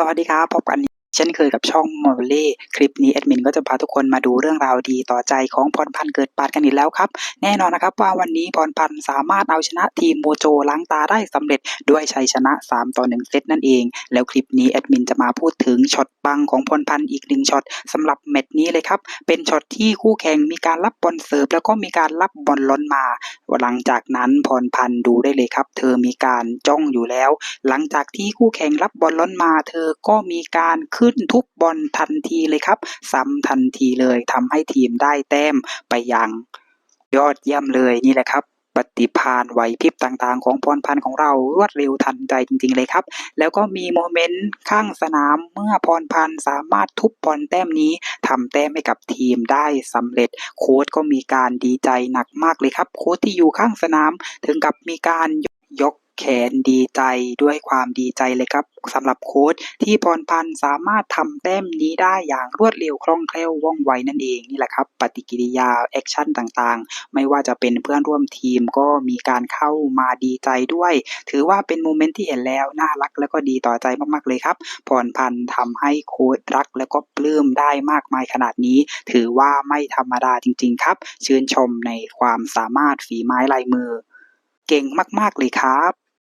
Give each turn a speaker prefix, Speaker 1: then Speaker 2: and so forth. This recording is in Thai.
Speaker 1: สวัสดีครับ พบกัน เช่นเคยกับช่องมอลเล่คลิปนี้แอดมินก็จะพาทุกคนมาดูเรื่องราวดีต่อใจของพรพันธ์เกิดปาดกันอีกแล้วครับ แน่นอนนะครับว่าวันนี้พรพันธ์สามารถเอาชนะทีมโมโจล้างตาได้สำเร็จด้วยชัยชนะ 3 ต่อ 1 เซตนั่นเอง แล้วคลิปนี้แอดมินจะมาพูดถึงช็อตปังของพรพันธ์อีกหนึ่งช็อตสำหรับแมตช์นี้เลยครับเป็นช็อตที่คู่แข่งมีการรับบอลเสิร์ฟแล้วก็มีการรับบอลล้นมา หลังจากนั้นพรพันธ์ดูได้เลยครับ เธอมีการจ้องอยู่แล้ว หลังจากที่คู่แข่งรับบอลล้นมา เธอก็มีการขึ้นทุบบอลทันทีเลยครับ ซ้ำทันทีเลยทำให้ทีมได้แต้มไปอย่างยอดเยี่ยมเลยนี่แหละครับปฏิภาณไหวพริบต่างๆ ของพรพันธ์ของเรารวดเร็วทันใจจริงๆเลยครับ แล้วก็มีโมเมนต์ข้างสนามเมื่อพรพันธ์สามารถทุบบอลแต้มนี้ทำแต้มให้กับทีมได้สำเร็จ โค้ชก็มีการดีใจหนักมากเลยครับ โค้ชที่อยู่ข้างสนามถึงกับมีการยก แขนดีใจด้วยความดีใจเลยครับสำหรับโค้ชที่พรพันธ์สามารถทำแต้มนี้ได้อย่างรวดเร็วคล่องแคล่วว่องไวนั่นเองนี่แหละครับ ปฏิกิริยาแอคชั่นต่างๆ ไม่ว่าจะเป็นเพื่อนร่วมทีมก็มีการเข้ามาดีใจด้วย ถือว่าเป็นโมเมนต์ที่เห็นแล้ว น่ารักแล้วก็ดีต่อใจมากๆเลยครับพรพันธ์ทำให้โค้ชรักแล้วก็ปลื้มได้มากมายขนาดนี้ ถือว่าไม่ธรรมดาจริง ๆ ครับ ชื่นชมในความสามารถฝีไม้ลายมือ เก่งมากๆเลยครับ